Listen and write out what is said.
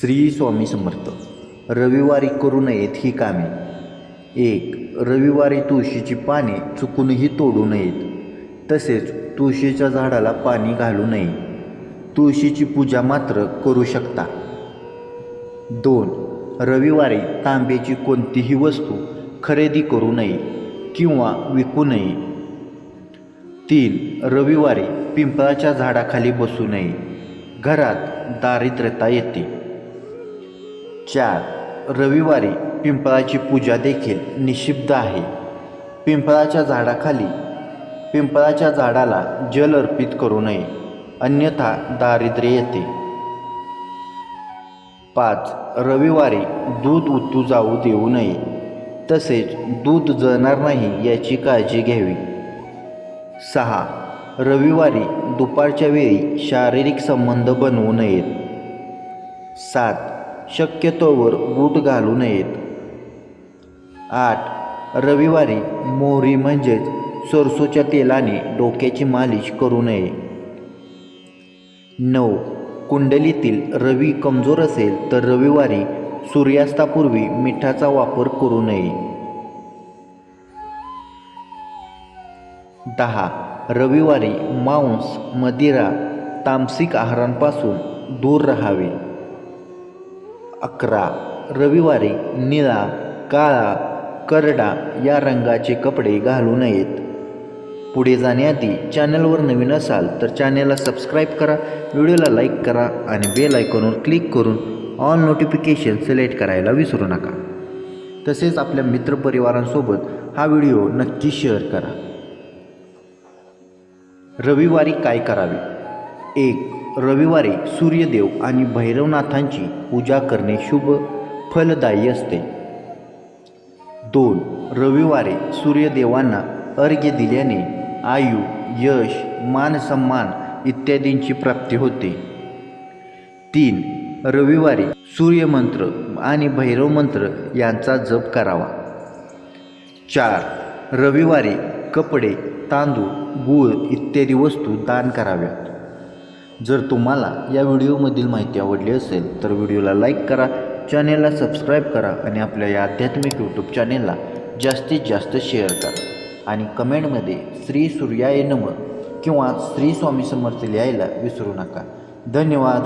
श्री स्वामी समर्थ रविवारी करू नयेत ही कामे. एक रविवारी तुळशीची पाने चुकूनही तोडू नयेत. तसेच तुळशीच्या झाडाला पाणी घालू नये. तुळशीची पूजा मात्र करू शकता. दोन रविवारी तांब्याची कोणतीही वस्तू खरेदी करू नये किंवा विकू नये. तीन रविवारी पिंपळाच्या झाडाखाली बसू नये. घरात दारिद्र्यता येते. चार रविवारी पिंपळाची पूजा देखील निषिद्ध आहे. पिंपळाच्या झाडाखाली पिंपळाच्या झाडाला जल अर्पित करू नये अन्यथा दारिद्र्य येते. पाच. रविवारी दूध उतू जाऊ देऊ नये तसेच दूध जळणार नाही याची काळजी घ्यावी. सहा. रविवारी दुपारच्या वेळी शारीरिक संबंध बनवू नयेत. सात. शक्यतोवर बूट घालू नयेत. आठ. रविवारी मोहरी म्हणजेच सरसोच्या तेलाने डोक्याची मालिश करू नये. नऊ. कुंडलीतील रवी कमजोर असेल तर रविवारी सूर्यास्तापूर्वी मिठाचा वापर करू नये. दहा. रविवारी मांस मदिरा तामसिक आहारांपासून दूर राहावे. अकरा. रविवारी निळा काळा करडा या रंगाचे कपडे घालू नयेत. पुढे जाण्याआधी चॅनलवर नवीन असाल तर चॅनलला सबस्क्राईब करा व्हिडिओला लाईक करा आणि बेल आयकॉनवर क्लिक करून ऑल नोटिफिकेशन सिलेक्ट करायला विसरू नका. तसेच आपल्या मित्रपरिवारांसोबत हा व्हिडिओ नक्की शेअर करा. रविवारी काय करावे? एक रविवारी सूर्यदेव आणि भैरवनाथांची पूजा करणे शुभ फलदायी असते. दोन रविवारी सूर्यदेवांना अर्घ्य दिल्याने आयु यश मान सन्मान इत्यादींची प्राप्ती होते. तीन रविवारी सूर्यमंत्र आणि भैरव मंत्र यांचा जप करावा. चार रविवारी कपडे तांदूळ गूळ इत्यादी वस्तू दान कराव्यात. जर तुम्हाला या व्हिडिओमधील माहिती आवडली असेल तर व्हिडिओला लाईक करा चॅनेलला सबस्क्राईब करा आणि आपल्या या आध्यात्मिक यूट्यूब चॅनेलला जास्तीत जास्त शेअर करा. आणि कमेंटमध्ये श्री सूर्याय नम किंवा श्री स्वामी समर्थ लिहायला विसरू नका. धन्यवाद.